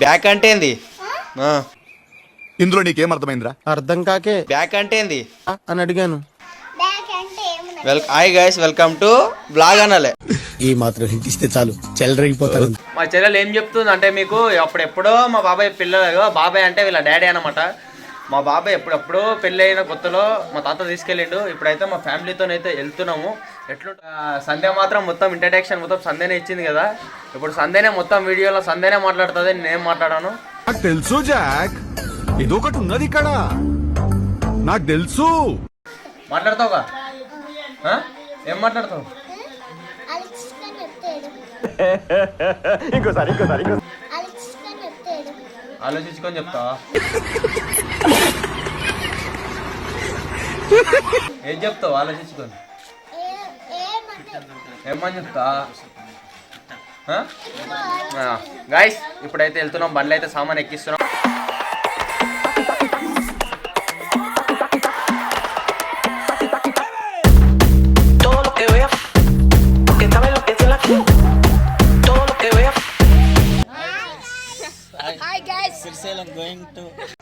Back అంటే ఏంది? ఆ, ఇందులో నీకేం అర్థమైందిరా? అర్థం కాకే. బ్యాక్ అంటే ఏంది? ఆ అని అడిగాను. బ్యాక్ అంటే ఏమున్నది well hi guys welcome to blog అనాలే. ఈ మాత్రం హింట్ ఇస్తే చాలు. చెల్లరగిపోతారు మా చెల్లెలు ఏం చెప్తుంది అంటే మీకు అప్పుడెప్పుడో మా బాబాయ్ పిల్లలు బాబాయ్ అంటే వీళ్ళ డాడీ అనమాట మా బాబాయ్ ఎప్పుడెప్పుడో పెళ్ళి అయిన కొత్తలో మా తాత తీసుకెళ్ళిండు. ఇప్పుడైతే మా ఫ్యామిలీతో అయితే వెళ్తున్నాము. ఎట్లు సంధ్య మాత్రం మొత్తం ఇంట్రడక్షన్ మొత్తం సంధ్యనే ఇచ్చింది కదా. ఇప్పుడు సంధ్యనే మొత్తం వీడియోలో సంధ్యనే మాట్లాడుతుంది నేనేం మాట్లాడాను. నాకు తెలుసు జాక్. ఇదొకటి ఉన్నది ఇక్కడ. నాకు తెలుసు. మాట్లాడతావుగా? ఆ? ఏం మాట్లాడతావు? అని చెప్తాడు ఆలోచించుకొని చెప్తావా? ఏం చెప్తావు? ఆలోచించుకొని. ఏమని చెప్తా గాయస్ ఇప్పుడైతే వెళ్తున్నాం బండ్లు అయితే సామాన్ ఎక్కిస్తున్నాం.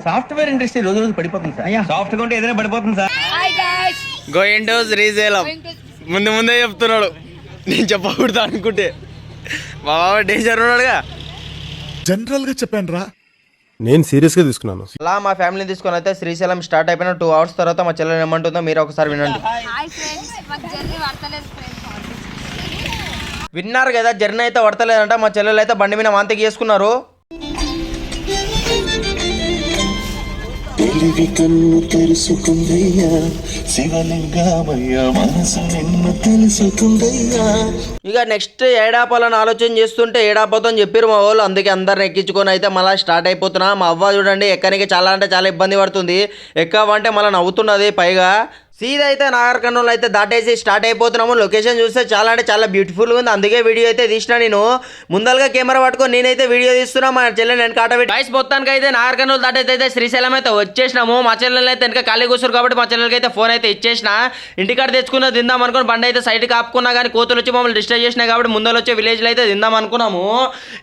సాఫ్ట్వేర్ ఇండస్ట్రీ రోజు రోజు పడిపోతుంది సార్. సాఫ్ట్గా ఉంటే ఏదైనా పడిపోతుంది సార్. గోయింగ్ టు శ్రీశైలం ముందు ముందే చెప్తున్నాడు. నేను చెప్పకూడదు అనుకుంటే. మా బాబా డేంజర్ ఉన్నాడుగా. జనరల్గా చెప్పాను రా నేను సీరియస్గా తీసుకున్నాను. అలా మా ఫ్యామిలీని తీసుకొని అయితే శ్రీశైలం స్టార్ట్ అయిపోయిన టూ అవర్స్ తర్వాత మా చెల్లెలు ఏమంటుందో మీరు ఒకసారి వినండి. విన్నారు కదా జర్నీ అయితే పడతలేదంట. మా చెల్లెలు అయితే బండి మీద వాంతికి చేసుకున్నారు. తెలివి కన్ను తెరుచుకుందయ్యా మనసు నిన్ను తెలుసుకుందయ్యా. ఇక నెక్స్ట్ ఏడాపాలని ఆలోచన చేస్తుంటే ఏడాపోతాం చెప్పారు మా వాళ్ళు. అందుకే అందరిని ఎక్కించుకొని అయితే మళ్ళీ స్టార్ట్ అయిపోతున్నా. మా అవ్వ చూడండి ఎక్కడానికి చాలా అంటే చాలా ఇబ్బంది పడుతుంది. ఎక్కవంటే మళ్ళీ నవ్వుతున్నది పైగా. సీదా అయితే నాగర్కర్నూలు అయితే దాటేసి స్టార్ట్ అయిపోతున్నాము. లొకేషన్ చూస్తే చాలా అంటే చాలా బ్యూటిఫుల్గా ఉంది. అందుకే వీడియో అయితే తీసిన నేను. ముందలుగా కెమెరా పట్టుకొని నేనైతే వీడియో తీస్తున్నా. మా చెల్లెలు నేను కాట మొత్తానికి అయితే నాగర్కర్నూలు దాటైతే అయితే శ్రీశైలం అయితే వచ్చేసినాము. మా చెల్లెలు అయితే వెనక ఖాళీ కూర్చోరు కాబట్టి మా చెల్లెలకి అయితే ఫోన్ అయితే ఇచ్చేసిన. ఇంటికాడ తెచ్చుకున్న తిందాం అనుకుని బండి అయితే సైడ్ కాపుకున్నా కానీ కోతులు వచ్చి మమ్మల్ని డిస్టర్బ్ చేసినాయి కాబట్టి ముందర వచ్చే విలేజ్లో అయితే తిందాం అనుకున్నాము.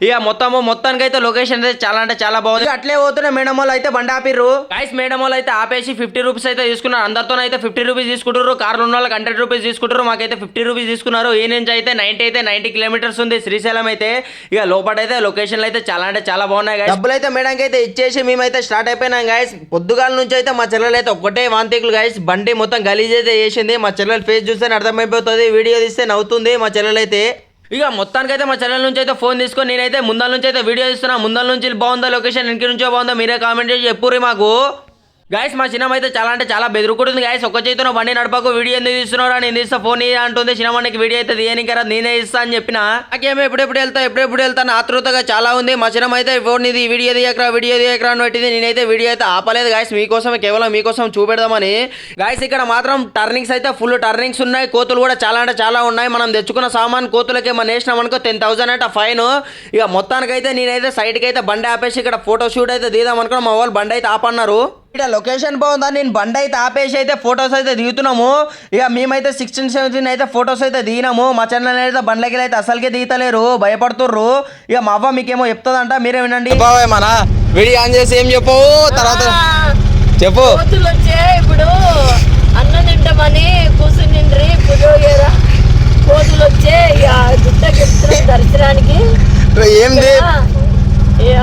ఇక మొత్తము మొత్తానికి అయితే లొకేషన్ అయితే చాలా అంటే చాలా బాగుంది. అట్లే పోతున్న మేడం వాళ్ళు అయితే బండి ఆపిర్రు. గైస్ మేడం వాళ్ళు అయితే ఆపేసి ఫిఫ్టీ రూపీస్ అయితే తీసుకున్నారు. అందరితో అయితే ఫిఫ్టీ రూపీస్ తీసుకుంటారు కార్లు ఉన్న వాళ్ళకి హండ్రెడ్ రూపీస్ తీసుకుంటారు మాకైతే ఫిఫ్టీ రూపీస్ తీసుకున్నారు. ఈ నుంచి అయితే నైన్టీ అయితే నైన్టీ కిలోమీటర్స్ ఉంది. శ్రీశైలం అయితే ఇక లోపల అయితే లొకేషన్లు అయితే చాలా అంటే చాలా బాగున్నాయి guys. డబ్బులు అయితే మేడంకి అయితే ఇచ్చేసి మేమైతే స్టార్ట్ అయిపోయినాం గాయస్ పొద్దుగాల నుంచి అయితే మా చెల్లెలు అయితే ఒక్కటే వాంతికులు గాయస్ బండి మొత్తం గలీజ్ అయితే చేసింది. మా చెల్లెలు ఫేస్ చూస్తే అర్థమైపోతుంది వీడియో తీస్తే నవ్వుతుంది మా చెల్లెలు అయితే ఇక మొత్తానికి అయితే మా ఛానల్ నుంచి అయితే ఫోన్ తీసుకొని నేనైతే ముందల నుంచి అయితే వీడియో తీస్తున్నా. ముందల నుంచి బాగుందా లొకేషన్ ఇంటి నుంచో బాగుందా? మీరే కామెంట్ చేసి చెప్పుర్రి మాకు. గాయస్ మా చిన్నమ్మ అయితే చాలా అంటే చాలా బెదురుకుంటుంది గాయస్ ఒక్క చేతిలో బండి నడపకు వీడియో ఎందుకు తీస్తున్నారా నేను తీస్తా ఫోన్ ఇయ్య అంటుంది. చిన్నమ్మకి వీడియో అయితే తీయనికి కదా నేనే ఇస్తా అని చెప్పిన. నాకేమో ఎప్పుడెప్పుడు వెళ్తా ఎప్పుడెప్పుడు వెళ్తాను ఆతృతగా చాలా ఉంది. మా చిన్నమ్మ అయితే ఫోన్ ఇది వీడియో తీయకరా వీడియో తీయకరా అని పెట్టింది. నేనైతే వీడియో అయితే ఆపలేదు. గాయస్ మీకోసం కేవలం మీకోసం చూపెడదామని. గాయస్ ఇక్కడ మాత్రం టర్నింగ్స్ అయితే ఫుల్ టర్నింగ్స్ ఉన్నాయి. కోతులు కూడా చాలా అంటే చాలా ఉన్నాయి. మనం తెచ్చుకున్న సామాన్ కోతులకి మనం వేసినాం అనుకో టెన్ థౌసండ్ అంటే ఫైన్ ఇక మొత్తానికైతే నేనైతే సైడ్కి అయితే బండి ఆపేసి ఇక్కడ ఫోటో షూట్ అయితే తీద్దాం అనుకున్నా. మా వాళ్ళు బండి అయితే ఆపన్నారు. ఇక్కడ లొకేషన్ బాగుందా? నేను బండి అయితే ఆపేసి అయితే ఫొటోస్ అయితే దిగుతున్నాము. ఇక మేమైతే సిక్స్టీన్ సెవెంటీన్ అయితే ఫొటోస్ అయితే దిగినాము. మా ఛానల్ అయితే బండ్లకి అయితే అసలుకే దిగుతలేరు. భయపడుతుర్రు. ఇక మా అవ్వ మీకేమో చెప్తుందంట మీరే వినండి. మన వీడియో ఆన్ చేసి ఏం చెప్పవు? తర్వాత చెప్పు. కోతులు వచ్చే ఇప్పుడు అన్నం తింటామని ఏదో కోతులు వచ్చే దర్శనానికి. ఏంది ఆ, ఇక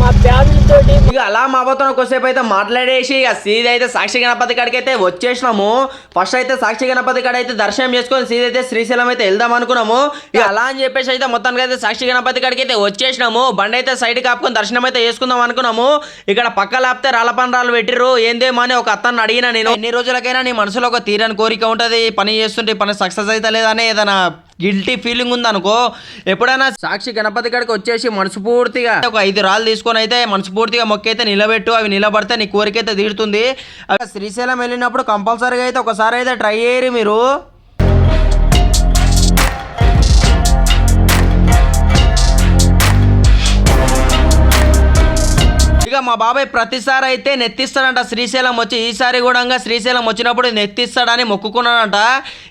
మా ఫ్యామిలీ తోటి ఇక అలా మా కొద్దిసేపు అయితే మాట్లాడేసి ఇక సీదా అయితే సాక్షి గణపతి కాడికి అయితే వచ్చేసినాము. ఫస్ట్ అయితే సాక్షి గణపతి కాడ అయితే దర్శనం చేసుకొని సీదా అయితే శ్రీశైలం అయితే వెళ్దాం అనుకున్నాము. ఇక అలా అని చెప్పేసి అయితే మొత్తానికి అయితే సాక్షి గణపతి కాడికి అయితే వచ్చేసినాము. బండి అయితే సైడ్ కాపుకొని దర్శనం అయితే చేసుకుందాం అనుకున్నాము. ఇక్కడ పక్క లేపితే రాళ్ళ రాళ్ళు పెట్టిర్రు ఏందేమో అని ఒక అత్తను అడిగిన నేను. ఎన్ని రోజులకైనా నీ మనసులో ఒక తీరని కోరిక ఉంటుంది. పని చేస్తుంటే పని సక్సెస్ అయితే లేదని ఏదైనా గిల్టీ ఫీలింగ్ ఉందనుకో ఎప్పుడైనా సాక్షి గణపతి కాడికి వచ్చేసి మనస్ఫూర్తిగా ఒక ఐదు రాళ్ళు తీసుకొని అయితే మనస్ఫూర్తిగా మొక్కైతే నిలబెట్టు అవి నిలబడితే నీ కోరిక అయితే తీరుతుంది శ్రీశైలం వెళ్ళినప్పుడు కంపల్సరీగా అయితే ఒకసారి అయితే ట్రై చేయరు మీరు. ఇక మా బాబాయ్ ప్రతిసారి అయితే నెత్తిస్తాడంట. శ్రీశైలం వచ్చి ఈసారి కూడా శ్రీశైలం వచ్చినప్పుడు నెత్తిస్తాడని మొక్కుకున్నాడంట.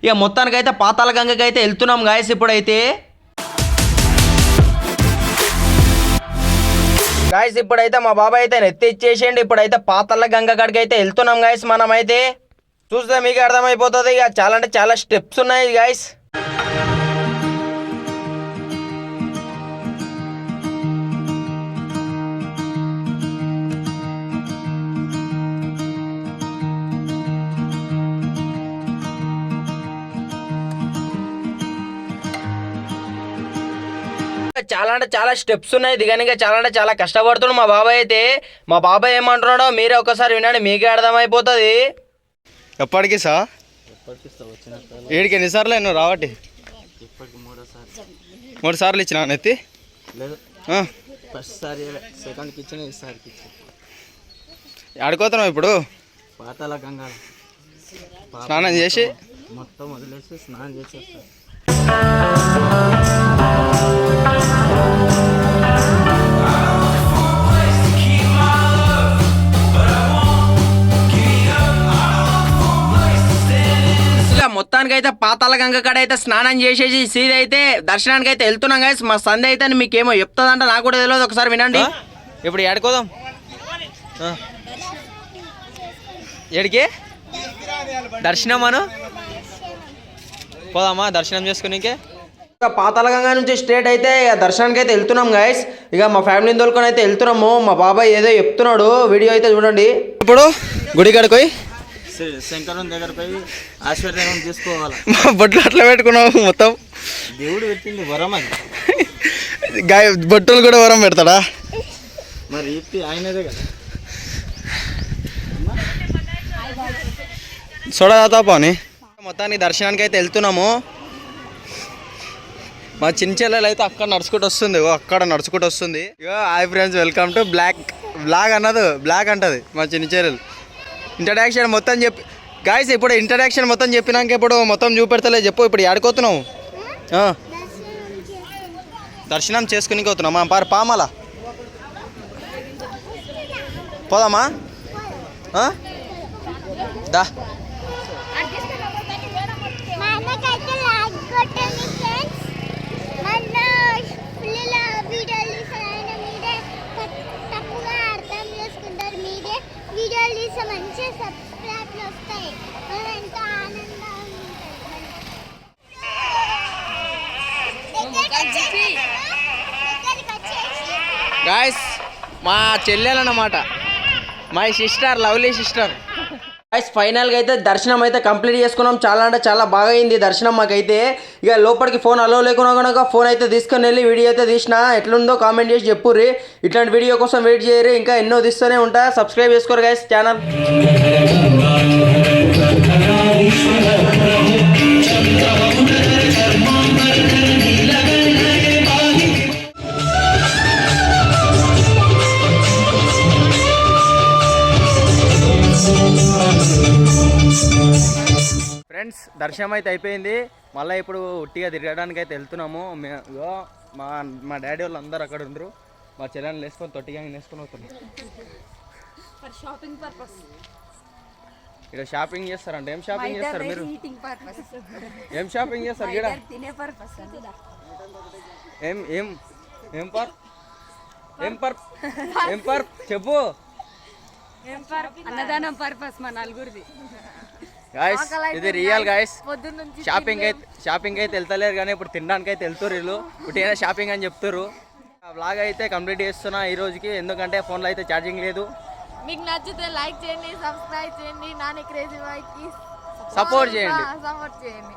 ఇక మొత్తానికైతే పాతాల గంగకి అయితే వెళ్తున్నాం గాయస్ ఇప్పుడైతే. గాయస్ ఇప్పుడైతే మా బాబాయ్ అయితే నెత్తిచ్చేసేయండి ఇప్పుడైతే పాతల గంగ కాడికి అయితే వెళ్తున్నాం గాయస్ మనం అయితే చూస్తే మీకు అర్థమైపోతుంది. ఇక చాలా అంటే చాలా స్టెప్స్ ఉన్నాయి గాయస్. చాలా అంటే చాలా స్టెప్స్ ఉన్నాయి. దిగనిగా చాలా అంటే చాలా కష్టపడుతున్నాడు మా బాబాయ్ అయితే. మా బాబాయ్ ఏమంటున్నాడో మీరే ఒకసారి వినండి మీకే అర్థమైపోతుంది. ఎప్పటికి సా ఏడికి ఎన్నిసార్లు అయినా రావట్టి? మూడు సార్లు ఇచ్చిన నెత్తి? ఆ. ఫస్ట్ సారి సెకండ్కి ఇచ్చిన ఈసారికి ఇచ్చిన. ఆడుకోతున్నావు ఇప్పుడు? పాతాల గంగా స్నానం చేసి? మొత్తం వదిలేసి స్నానం చేసేస్తారు ఇలా మొత్తానికి అయితే పాతాల గంగ కాడ అయితే స్నానం చేసేసి సీద అయితే దర్శనానికి అయితే వెళ్తున్నాం గాయస్ మా సందే అయితే మీకేమో చెప్తుందంట నాకు కూడా తెలియదు ఒకసారి వినండి. ఇప్పుడు ఏడుకోదాం. ఏడికి? దర్శనం అను పోదామా? దర్శనం చేసుకునికే? ఇక పాతాల గంగ నుంచి స్ట్రేట్ అయితే ఇక దర్శనానికి అయితే వెళ్తున్నాం గాయస్ ఇక మా ఫ్యామిలీని తోలుకొని అయితే వెళ్తున్నాము. మా బాబాయ్ ఏదో చెప్తున్నాడు. వీడియో అయితే చూడండి. ఇప్పుడు గుడి కాడికి శంకరం దగ్గర పోయి ఆశీర్వాదం తీసుకోవాలి? మా బొట్లు అట్లా పెట్టుకున్నావు మొత్తం. దేవుడు పెట్టింది వరం అది. గాయ బొట్టులు కూడా వరం పెడతాడా? మరి ఇప్పి ఆయనదే కదా. సోడా తాతా పోని? మొత్తానికి దర్శనానికి అయితే వెళ్తున్నాము. మా చిన్న చెల్లెలు అయితే అక్కడ నడుచుకుంటూ వస్తుంది. ఓ అక్కడ నడుచుకుంటూ వస్తుంది. ఇగో hi friends welcome to blog blog అన్నది. బ్లాక్ అంటది మా చిన్న చెల్లెలు. ఇంట్రడక్షన్ మొత్తం చెప్పి గాయస్ ఇప్పుడు ఇంట్రడక్షన్ మొత్తం చెప్పినాక ఇప్పుడు మొత్తం చూపెడతలే. చెప్పు ఇప్పుడు ఆడుకోతున్నావు దర్శనం చేసుకుని పోతున్నాం మా పారు పామాల పోదామా? దా మా అన్నకైతే లాగ్ కొట్టండి ఫ్రెండ్స్ మన పిల్లల వీడియోలు తీసిన మీరే తప్పుగా అర్థం చేసుకుంటారు మీరే వీడియోలు తీసే మంచిగా సబ్స్క్రైబ్లు వస్తాయి మనం ఎంతో ఆనందంగా ఉంటుంది దగ్గరికి వచ్చేసి గాయస్ మా చెల్లెలు అన్నమాట my sister lovely sister guys ఫైనల్గా అయితే దర్శనం అయితే కంప్లీట్ చేసుకున్నాం. చాలా అంటే చాలా బాగా అయింది దర్శనం మాకైతే. ఇక లోపలికి ఫోన్ అలో లేకున్నా కనుక ఫోన్ అయితే తీసుకొని వెళ్ళి వీడియో అయితే తీసిన. ఎట్లుందో కామెంట్ చేసి చెప్పుర్రి. ఇట్లాంటి వీడియో కోసం వెయిట్ చేయరు ఇంకా ఎన్నో తీస్తూనే ఉంటా. సబ్స్క్రైబ్ చేసుకోరు గాయస్ ఛానల్ ఫ్రెండ్స్ దర్శనం అయితే అయిపోయింది. మళ్ళీ ఇప్పుడు ఉట్టిగా తిరగడానికి అయితే వెళ్తున్నాము. మే- ఇగో మా మా డాడీ వాళ్ళు అందరు అక్కడ ఉండరు. మా చెల్లెని వేసుకొని తొట్టిగా వేసుకొని షాపింగ్ పర్పస్ ఇక్కడ షాపింగ్ చేస్తారంట. ఏం షాపింగ్ చేస్తారు మీరు? ఏం షాపింగ్ చేస్తారు ఇక్కడ? ఏం ఏం ఏం పర్ ఏం పర్ ఏం పర్ చెప్పు. అన్నదానం పర్పస్ మా నలుగురిది. గాయస్ ఇది రియల్ గాయస్ షాపింగ్ అయితే షాపింగ్ అయితే వెళ్తలేరు కానీ ఇప్పుడు తినడానికి అయితే వెళ్తారు వీళ్ళు ఇటైనా షాపింగ్ అని చెప్తారు బ్లాగ్ అయితే కంప్లీట్ చేస్తున్నా ఈ రోజుకి. ఎందుకంటే ఫోన్లో అయితే ఛార్జింగ్ లేదు. మీకు నచ్చితే లైక్ చేయండి సబ్స్క్రైబ్ చేయండి. నాని క్రేజీ బాయ్కి సపోర్ట్ చేయండి. సపోర్ట్ చేయండి.